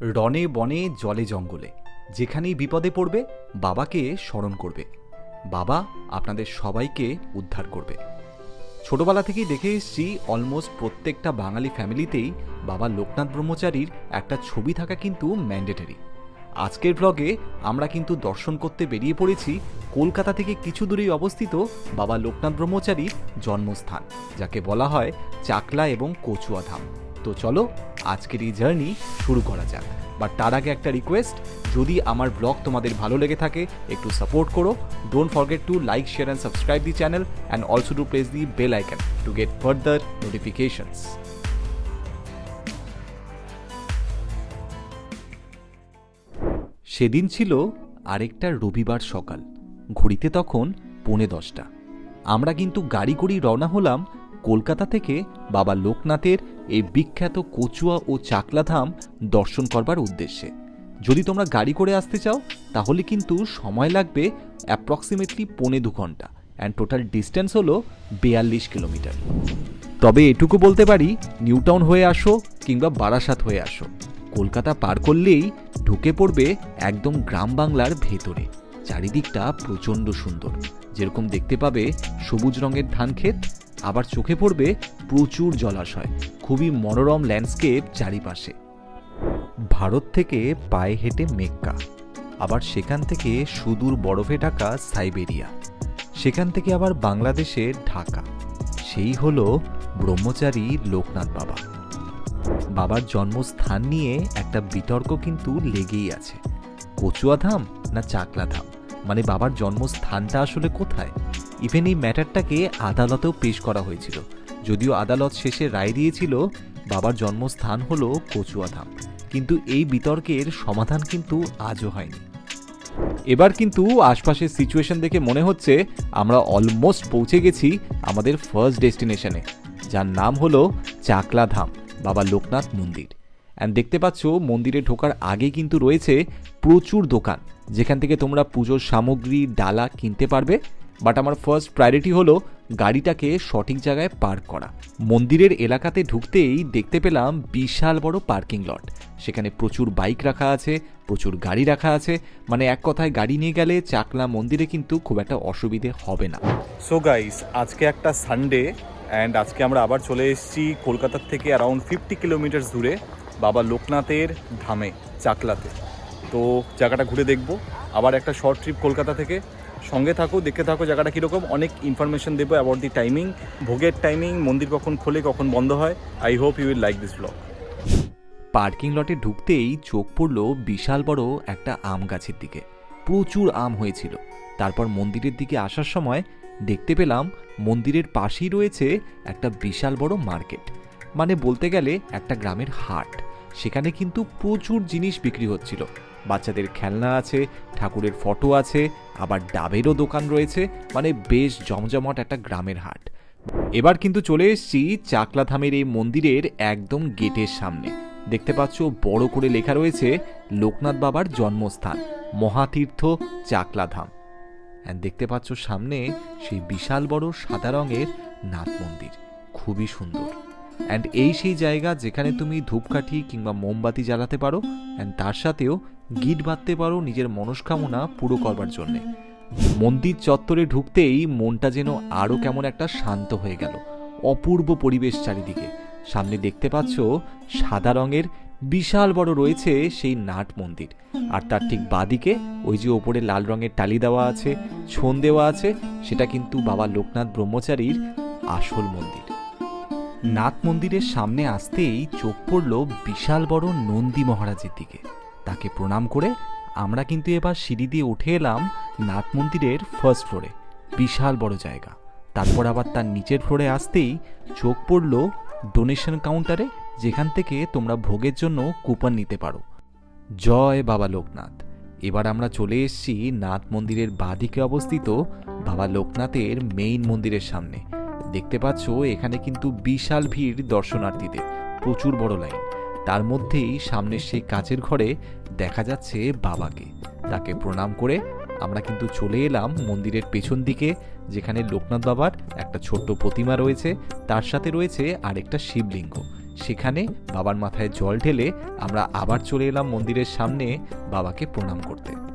রনে বনে জলে জঙ্গলে। যেখানেই বিপদে পড়বে, বাবাকে স্মরণ করবে। বাবা আপনাদের সবাইকে উদ্ধার করবে। ছোটবেলা থেকেই দেখে এসেছি অলমোস্ট প্রত্যেকটা বাঙালি ফ্যামিলিতেই বাবা লোকনাথ ব্রহ্মচারীর একটা ছবি থাকা কিন্তু ম্যান্ডেটারি আজকের ব্লগে আমরা কিন্তু দর্শন করতে বেরিয়ে পড়েছি, কলকাতা থেকে কিছু দূরেই অবস্থিত বাবা লোকনাথ ব্রহ্মচারীর জন্মস্থান, যাকে বলা হয় চাকলা এবং কচুয়া ধাম। তো চলো, আজকের এই জার্নি শুরু করা যাক। বাট তার আগে একটা রিকোয়েস্ট যদি আমার ব্লগ তোমাদের ভালো লেগে থাকে, একটু সাপোর্ট করো। Don't forget to like share and subscribe the channel and also to press the bell icon to get further notifications সেদিন ছিল আরেকটা রবিবার সকাল। ঘড়িতে তখন পৌনে দশটা। আমরা কিন্তু গাড়ি করেই রওনা হলাম কলকাতা থেকে বাবা লোকনাথের এই বিখ্যাত কচুয়া ও চাকলাধাম দর্শন করবার উদ্দেশ্যে। যদি তোমরা গাড়ি করে আসতে চাও, তাহলে কিন্তু সময় লাগবে অ্যাপ্রক্সিমেটলি পৌনে দু ঘণ্টা অ্যান্ড টোটাল ডিস্টেন্স হলো বেয়াল্লিশ কিলোমিটার। তবে এটুকু বলতে পারি, নিউটাউন হয়ে আসো কিংবা বারাসাত হয়ে আসো। কলকাতা পার করলেই ঢুকে পড়বে একদম গ্রাম বাংলার ভেতরে। চারিদিকটা প্রচণ্ড সুন্দর। যেরকম দেখতে পাবে সবুজ রঙের ধান ক্ষেত আবার চোখে পড়বে প্রচুর জলাশয়। খুবই মনোরম ল্যান্ডস্কেপ চারিপাশে। ভারত থেকে পায়ে হেঁটে মেক্কা, আবার সেখান থেকে সুদূর বরফে ঢাকা সাইবেরিয়া, সেখান থেকে আবার বাংলাদেশে ঢাকা। সেই হলো ব্রহ্মচারী লোকনাথ বাবা। বাবার জন্মস্থান নিয়ে একটা বিতর্ক কিন্তু লেগেই আছে। কচুয়া ধাম না চাকলা ধাম? মানে বাবার জন্মস্থানটা আসলে কোথায়? ইভেন এই ম্যাটারটাকে আদালতেও পেশ করা হয়েছিল। যদিও আদালত শেষে রায় দিয়েছিল, বাবার জন্মস্থান হল কচুয়া ধাম। কিন্তু এই বিতর্কের সমাধান কিন্তু আজও হয়নি। এবার কিন্তু আশপাশের সিচুয়েশন দেখে মনে হচ্ছে, আমরা অলমোস্ট পৌঁছে গেছি আমাদের ফার্স্ট ডেস্টিনেশনে যার নাম হলো চাকলা ধাম, বাবা লোকনাথ মন্দির। অ্যান্ড দেখতে পাচ্ছ, মন্দিরে ঢোকার আগে কিন্তু রয়েছে প্রচুর দোকান, যেখান থেকে তোমরা পুজোর সামগ্রী, ডালা কিনতে পারবে। বাট আমার ফার্স্ট প্রায়োরিটি হলো গাড়িটাকে সঠিক জায়গায় পার্ক করা। মন্দিরের এলাকাতে ঢুকতেই দেখতে পেলাম বিশাল বড় পার্কিং লট। সেখানে প্রচুর বাইক রাখা আছে, প্রচুর গাড়ি রাখা আছে। মানে এক কথায় গাড়ি নিয়ে গেলে চাকলা মন্দিরে কিন্তু খুব একটা অসুবিধে হবে না। সো গাইস আজকে একটা সানডে অ্যান্ড আজকে আমরা আবার চলে এসেছি কলকাতার থেকে অ্যারাউন্ড ফিফটি কিলোমিটার দূরে বাবা লোকনাথের ধামে, চাকলাতে। তো জায়গাটা ঘুরে দেখব। আবার একটা শর্ট ট্রিপ কলকাতা থেকে। সঙ্গে থাকো, দেখতে থাকো, জায়গাটা কীরকম, অনেক ইনফরমেশন দেবো অ্যাবাউট দি টাইমিং ভোগের টাইমিং মন্দির কখন খোলে, কখন বন্ধ হয়। I hope you will like this blog parking লটে ঢুকতেই চোখ পড়ল বিশাল বড় একটা আম গাছের দিকে। প্রচুর আম হয়েছিল। তারপর মন্দিরের দিকে আসার সময় দেখতে পেলাম মন্দিরের পাশেই রয়েছে একটা বিশাল বড় মার্কেট। মানে বলতে গেলে একটা গ্রামের হাট। সেখানে কিন্তু প্রচুর জিনিস বিক্রি হচ্ছিল। বাচ্চাদের খেলনা আছে, ঠাকুরের ফটো আছে, আবার ডাবেরও দোকান রয়েছে মানে বেশ জমজমাট একটা গ্রামের হাট। এবার কিন্তু চলে এসেছি চাকলাধামের এই মন্দিরের একদম গেটের সামনে। দেখতে পাচ্ছ বড় করে লেখা রয়েছে, লোকনাথ বাবার জন্মস্থান, মহাতীর্থ চাকলাধাম। দেখতে পাচ্ছ সামনে সেই বিশাল বড় সাদা রঙের নাথ মন্দির, খুবই সুন্দর। অ্যান্ড এই সেই জায়গা যেখানে তুমি ধূপকাঠি কিংবা মোমবাতি জ্বালাতে পারো অ্যান্ড তার সাথেও গিট বাঁধতে পারো নিজের মনস্কামনা পুরো করবার জন্যে। মন্দির চত্বরে ঢুকতেই মনটা যেন আরও কেমন একটা শান্ত হয়ে গেল। অপূর্ব পরিবেশ চারিদিকে। সামনে দেখতে পাচ্ছ সাদা রঙের বিশাল বড় রয়েছে সেই নাট মন্দির। আর তার ঠিক বাদিকে ওই যে ওপরে লাল রঙের টালি দেওয়া আছে, ছোন দেওয়া আছে, সেটা কিন্তু বাবা লোকনাথ ব্রহ্মচারীর আসল মন্দির। নাথ মন্দিরের সামনে আসতেই চোখ পড়ল বিশাল বড় নন্দী মহারাজের দিকে। তাকে প্রণাম করে আমরা কিন্তু এবার সিঁড়ি দিয়ে উঠে এলাম নাথ মন্দিরের ফার্স্ট ফ্লোরে বিশাল বড় জায়গা। তারপর আবার তার নিচের ফ্লোরে আসতেই চোখ পড়ল ডোনেশন কাউন্টারে যেখান থেকে তোমরা ভোগের জন্য কুপন নিতে পারো। জয় বাবা লোকনাথ। এবার আমরা চলে এসেছি নাথ মন্দিরের বাঁদিকে অবস্থিত বাবা লোকনাথের মেইন মন্দিরের সামনে। দেখতে পাচ্ছ, এখানে কিন্তু বিশাল ভিড় দর্শনার্থীদের। প্রচুর বড় লাইন তার মধ্যেই সামনের সেই কাচের ঘরে দেখা যাচ্ছে বাবাকে। তাকে প্রণাম করে আমরা কিন্তু চলে এলাম মন্দিরের পেছন দিকে, যেখানে লোকনাথ বাবার একটা ছোট্ট প্রতিমা রয়েছে, তার সাথে রয়েছে আরেকটা শিবলিঙ্গ। সেখানে বাবার মাথায় জল ঢেলে আমরা আবার চলে এলাম মন্দিরের সামনে বাবাকে প্রণাম করতে।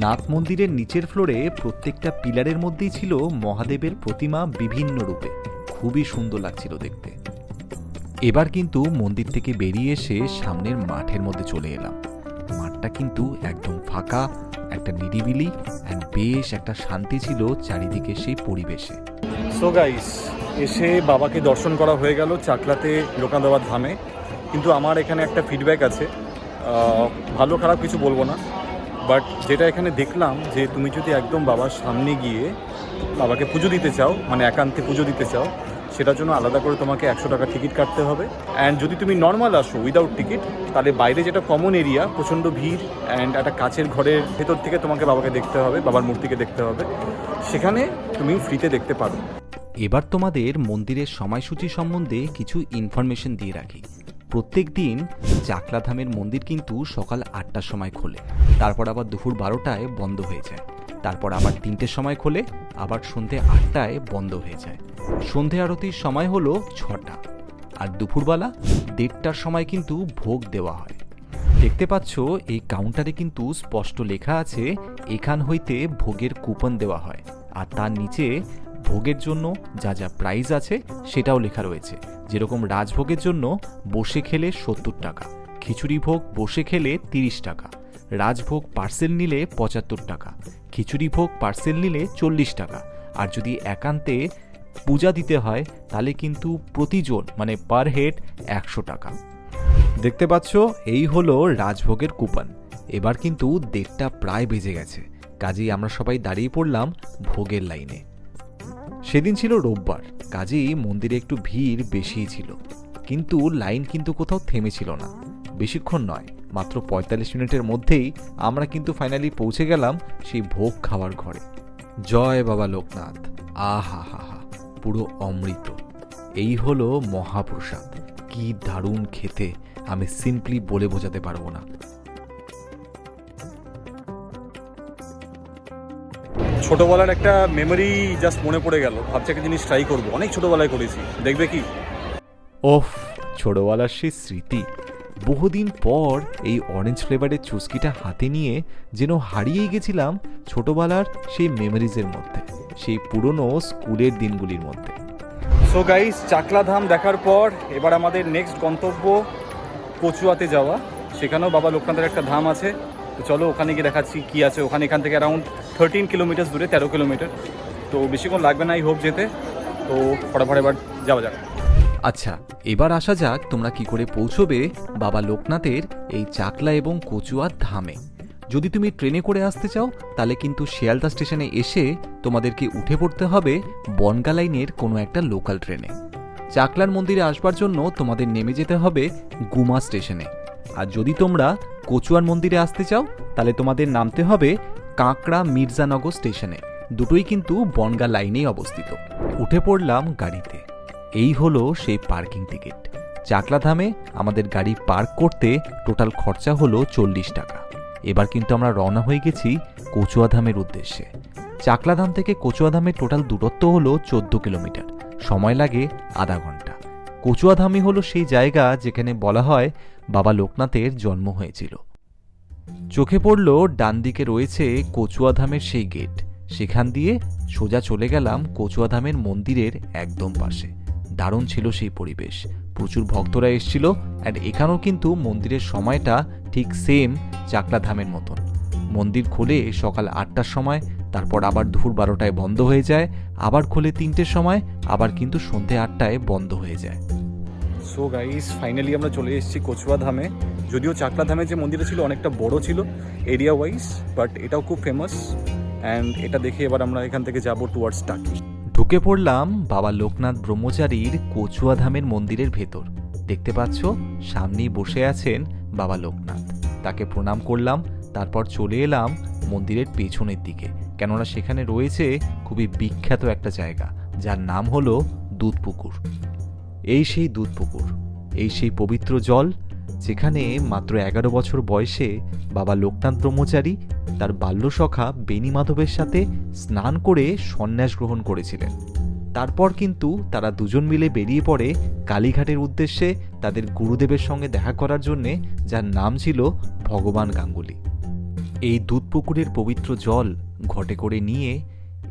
নাথ মন্দিরের নিচের ফ্লোরে প্রত্যেকটা পিলারের মধ্যেই ছিল মহাদেবের প্রতিমা বিভিন্ন রূপে। খুবই সুন্দর লাগছিল দেখতে। এবার কিন্তু মন্দির থেকে বেরিয়ে এসে সামনের মাঠের মধ্যে চলে এলাম। মাঠটা কিন্তু একদম ফাঁকা, একটা নিরিবিলি অ্যান্ড বেশ একটা শান্তি ছিল চারিদিকে সেই পরিবেশে। সো গাইস এসে বাবাকে দর্শন করা হয়ে গেল চাকলাতে লোকনাথ বাবার ধামে। কিন্তু আমার এখানে একটা ফিডব্যাক আছে। ভালো খারাপ কিছু বলব না। বাট যেটা এখানে দেখলাম যে তুমি যদি একদম বাবার সামনে গিয়ে বাবাকে পুজো দিতে চাও মানে একান্তে পুজো দিতে চাও, সেটার জন্য আলাদা করে তোমাকে একশো টাকা টিকিট কাটতে হবে। অ্যান্ড যদি তুমি নর্মাল আসো উইদাউট টিকিট তাহলে বাইরে যেটা কমন এরিয়া প্রচণ্ড ভিড় অ্যান্ড একটা কাছের ঘরের ভেতর থেকে তোমাকে বাবাকে দেখতে হবে, বাবার মূর্তিকে দেখতে হবে। সেখানে তুমি ফ্রিতে দেখতে পারো। এবার তোমাদের মন্দিরের সময়সূচি সম্বন্ধে কিছু ইনফরমেশন দিয়ে রাখি। প্রত্যেক দিন চাকলাধামের মন্দির কিন্তু সকাল আটটার সময় খোলে। তারপর আবার দুপুর বারোটায় বন্ধ হয়ে যায়। তারপর আবার তিনটের সময় খোলে, আবার সন্ধে আটটায় বন্ধ হয়ে যায়। সন্ধে আরতির সময় হলো ছটা। আর দুপুরবেলা দেড়টার সময় কিন্তু ভোগ দেওয়া হয়। দেখতে পাচ্ছ, এই কাউন্টারে কিন্তু স্পষ্ট লেখা আছে, এখান হইতে ভোগের কুপন দেওয়া হয়। আর তার নিচে ভোগের জন্য যা যা প্রাইস আছে সেটাও লেখা রয়েছে। যেরকম রাজভোগের জন্য বসে খেলে সত্তর টাকা, খিচুড়ি ভোগ বসে খেলে তিরিশ টাকা, রাজভোগ পার্সেল নিলে পঁচাত্তর টাকা, খিচুড়ি ভোগ পার্সেল নিলে চল্লিশ টাকা। আর যদি একান্তে পূজা দিতে হয়, তাহলে কিন্তু প্রতিজন মানে পার হেড একশো টাকা। দেখতে পাচ্ছ, এই হলো রাজভোগের কুপন এবার কিন্তু দেড়টা প্রায় বেজে গেছে। কাজেই আমরা সবাই দাঁড়িয়ে পড়লাম ভোগের লাইনে সেদিন ছিল রোববার, কাজেই মন্দিরে একটু ভিড় বেশিই ছিল। কিন্তু লাইন কিন্তু কোথাও থেমেছিল না। বেশিক্ষণ নয়, মাত্র পঁয়তাল্লিশ মিনিটের মধ্যেই আমরা কিন্তু ফাইনালি পৌঁছে গেলাম সেই ভোগ খাওয়ার ঘরে। জয় বাবা লোকনাথ, আহা হা হা, পুরো অমৃত। এই হলো মহাপ্রসাদ। কি দারুণ খেতে, আমি সিম্পলি বলে বোঝাতে পারব না। ছোটবেলার একটা মেমোরি জাস্ট মনে পড়ে গেল। ভাবছি একটা জিনিস ট্রাই করব। অনেক ছোটবেলায় করেছি। দেখবে কি? ওফ ছোটবেলার সেই স্মৃতি। বহুদিন পর এই অরেঞ্জ ফ্লেভারের চুস্কিটা হাতে নিয়ে যেন হারিয়েই গেছিলাম ছোটবেলার সেই মেমোরিজের মধ্যে সেই পুরনো স্কুলের দিনগুলির মধ্যে। সো গাইস চাকলা ধাম দেখার পর এবার আমাদের নেক্সট গন্তব্য কচুয়াতে যাওয়া। সেখানেও বাবা লোকনাথের একটা ধাম আছে। তো চলো ওখানে গিয়ে দেখাচ্ছি কি আছে। ওখানে এখান থেকে অ্যারাউন্ড থার্টিন কিলোমিটার দূরে, তেরো কিলোমিটার তো বেশিক্ষণ লাগবে না এই হোপ যেতে। তো ফটাফট এবার যাওয়া যাক। আচ্ছা এবার আসা যাক তোমরা কি করে পৌঁছবে বাবা লোকনাথের এই চাকলা এবং কচুয়ার ধামে। যদি তুমি ট্রেনে করে আসতে চাও, তাহলে কিন্তু শিয়ালদা স্টেশনে এসে তোমাদেরকে উঠে পড়তে হবে বনগা লাইনের কোনো একটা লোকাল ট্রেনে। চাকলার মন্দিরে আসবার জন্য তোমাদের নেমে যেতে হবে গুমা স্টেশনে। আর যদি তোমরা কচুয়ার মন্দিরে আসতে চাও, তাহলে তোমাদের নামতে হবে কাঁকড়া মির্জানগর স্টেশনে। দুটোই কিন্তু বনগা লাইনেই অবস্থিত। উঠে পড়লাম গাড়িতে। এই হলো সেই পার্কিং টিকিট। চাকলাধামে আমাদের গাড়ি পার্ক করতে টোটাল খরচা হলো চল্লিশ টাকা। এবার কিন্তু আমরা রওনা হয়ে গেছি কচুয়াধামের উদ্দেশ্যে। চাকলাধাম থেকে কচুয়াধামের টোটাল দূরত্ব হলো চোদ্দ কিলোমিটার। সময় লাগে আধা ঘণ্টা। কচুয়াধামই হলো সেই জায়গা যেখানে বলা হয় বাবা লোকনাথের জন্ম হয়েছিল। চোখে পড়ল, ডান দিকে রয়েছে কচুয়াধামের সেই গেট। সেখান দিয়ে সোজা চলে গেলাম কচুয়াধামের মন্দিরের একদম পাশে। দারুণ ছিল সেই পরিবেশ। প্রচুর ভক্তরা এসেছিল অ্যান্ড এখানেও কিন্তু মন্দিরের সময়টা ঠিক সেম চাকলাধামের মতন। মন্দির খোলে সকাল আটটার সময় তারপর আবার দুপুর বারোটায় বন্ধ হয়ে যায় আবার খোলে তিনটের সময় আবার কিন্তু সন্ধে আটটায় বন্ধ হয়ে যায়। সো গাইস ফাইনালি আমরা চলে এসেছি কচুয়া ধামে। যদিও চাকলা ধামে যে মন্দিরটা ছিল অনেকটা বড় ছিল এরিয়া ওয়াইজ বাট এটাও খুব ফেমাস অ্যান্ড এটা দেখে এবার আমরা এখান থেকে যাব টুয়ার্ডস টাকি ঢুকে পড়লাম বাবা লোকনাথ ব্রহ্মচারীর কচুয়া ধামের মন্দিরের ভেতর। দেখতে পাচ্ছ সামনেই বসে আছেন বাবা লোকনাথ। তাকে প্রণাম করলাম তারপর চলে এলাম মন্দিরের পেছনের দিকে। কেননা সেখানে রয়েছে খুবই বিখ্যাত একটা জায়গা, যার নাম হলো দুধপুকুর। এই সেই দুধপুকুর, এই সেই পবিত্র জল, যেখানে মাত্র এগারো বছর বয়সে বাবা লোকনাথ ব্রহ্মচারী তার বাল্যসখা বেণী মাধবের সাথে স্নান করে সন্ন্যাস গ্রহণ করেছিলেন। তারপর কিন্তু তারা দুজন মিলে বেরিয়ে পড়ে কালীঘাটের উদ্দেশ্যে তাদের গুরুদেবের সঙ্গে দেখা করার জন্যে, যার নাম ছিল ভগবান গাঙ্গুলি। এই দুধপুকুরের পবিত্র জল ঘটে করে নিয়ে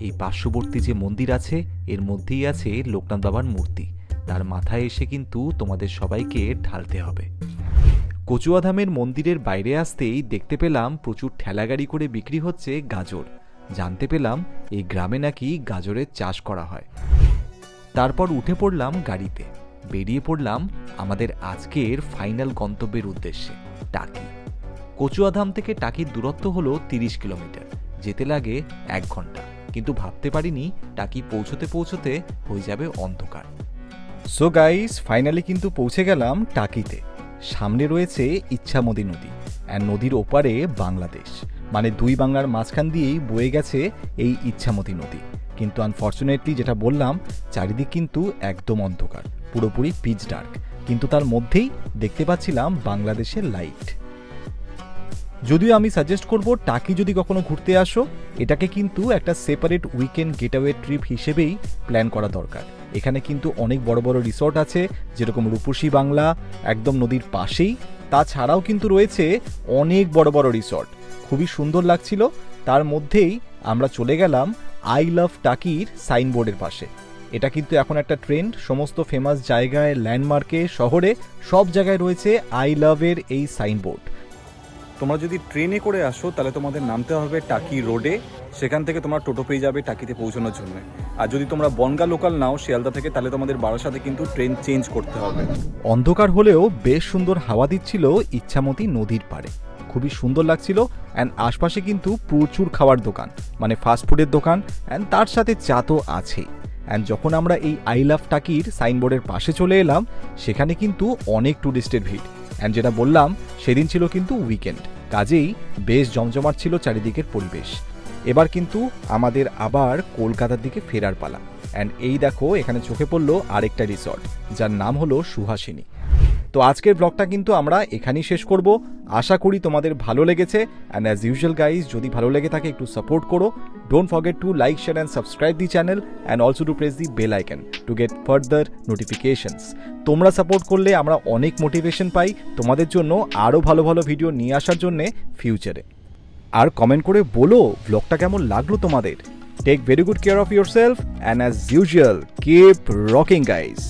এই পার্শ্ববর্তী যে মন্দির আছে, এর মধ্যেই আছে লোকনাথ বাবার মূর্তি। তার মাথায় এসে কিন্তু তোমাদের সবাইকে ঢালতে হবে। কচুয়াধামের মন্দিরের বাইরে আসতেই দেখতে পেলাম প্রচুর ঠেলাগাড়ি করে বিক্রি হচ্ছে গাজর। জানতে পেলাম এই গ্রামে নাকি গাজরের চাষ করা হয়। তারপর উঠে পড়লাম গাড়িতে। বেরিয়ে পড়লাম আমাদের আজকের ফাইনাল গন্তব্যের উদ্দেশ্যে, টাকি। কচুয়াধাম থেকে টাকির দূরত্ব হলো তিরিশ কিলোমিটার। যেতে লাগে এক ঘণ্টা। কিন্তু ভাবতে পারিনি টাকি পৌঁছতে পৌঁছতে হয়ে যাবে অন্ধকার। সো গাইস ফাইনালি কিন্তু পৌঁছে গেলাম টাকিতে। সামনে রয়েছে ইচ্ছামতি নদী আর নদীর ওপারে বাংলাদেশ। মানে দুই বাংলার মাঝখান দিয়েই বয়ে গেছে এই ইচ্ছামতি নদী। কিন্তু আনফর্চুনেটলি যেটা বললাম, চারিদিক কিন্তু একদম অন্ধকার, পুরোপুরি পিচ ডার্ক কিন্তু তার মধ্যেই দেখতে পাচ্ছিলাম বাংলাদেশের লাইট যদিও আমি সাজেস্ট করব, টাকি যদি কখনো ঘুরতে আসো, এটাকে কিন্তু একটা সেপারেট উইকেন্ড গেটওয়ে ট্রিপ হিসেবেই প্ল্যান করা দরকার। এখানে কিন্তু অনেক বড় বড় রিসর্ট আছে, যেরকম রূপসী বাংলা, একদম নদীর পাশেই। তাছাড়াও কিন্তু রয়েছে অনেক বড় বড় রিসর্ট খুবই সুন্দর লাগছিল। তার মধ্যেই আমরা চলে গেলাম আই লাভ টাকির সাইনবোর্ডের পাশে। এটা কিন্তু এখন একটা ট্রেন্ড সমস্ত ফেমাস জায়গায় ল্যান্ডমার্কে শহরে সব জায়গায় রয়েছে আই লাভের এই সাইনবোর্ড তোমরা যদি ট্রেনে করে আসো, তাহলে তোমাদের নামতে হবে টাকি রোডে সেখান থেকে তোমরা টোটো পেয়ে যাবে টাকিতে পৌঁছানোর জন্য। আর যদি তোমরা বনগা লোকাল নাও, শিয়ালদা থেকে, তাহলে তোমাদের বারাসাতে কিন্তু ট্রেন চেঞ্জ করতে হবে। অন্ধকার হলেও বেশ সুন্দর হাওয়া দিচ্ছিল ইচ্ছামতি নদীর পাড়ে। খুবই সুন্দর লাগছিল অ্যান্ড আশপাশে কিন্তু প্রচুর খাওয়ার দোকান মানে ফাস্টফুডের দোকান অ্যান্ড তার সাথে চা তো আছেই। অ্যান্ড যখন আমরা এই আই লাভ টাকির সাইনবোর্ডের পাশে চলে এলাম, সেখানে কিন্তু অনেক ট্যুরিস্টের ভিড়। অ্যান্ড যেটা বললাম, সেদিন ছিল কিন্তু উইকেন্ড কাজেই বেশ জমজমাট ছিল চারিদিকের পরিবেশ। এবার কিন্তু আমাদের আবার কলকাতার দিকে ফেরার পালা। অ্যান্ড এই দেখো, এখানে চোখে পড়ল আরেকটা রিসর্ট যার নাম হলো সুহাসিনী। তো আজকের ব্লগটা কিন্তু আমরা এখানেই শেষ করব। আশা করি তোমাদের ভালো লেগেছে অ্যান্ড অ্যাজ ইউজুয়াল গাইজ যদি ভালো লেগে থাকে একটু সাপোর্ট করো। Don't forget to like share and subscribe the channel and also to press the bell icon to get further notifications তোমরা সাপোর্ট করলে আমরা অনেক মোটিভেশন পাই তোমাদের জন্য আরও ভালো ভালো ভিডিও নিয়ে আসার জন্যে ফিউচারে আর কমেন্ট করে বলো ব্লগটা কেমন লাগল তোমাদের। Take very good care of yourself and as usual keep rocking guys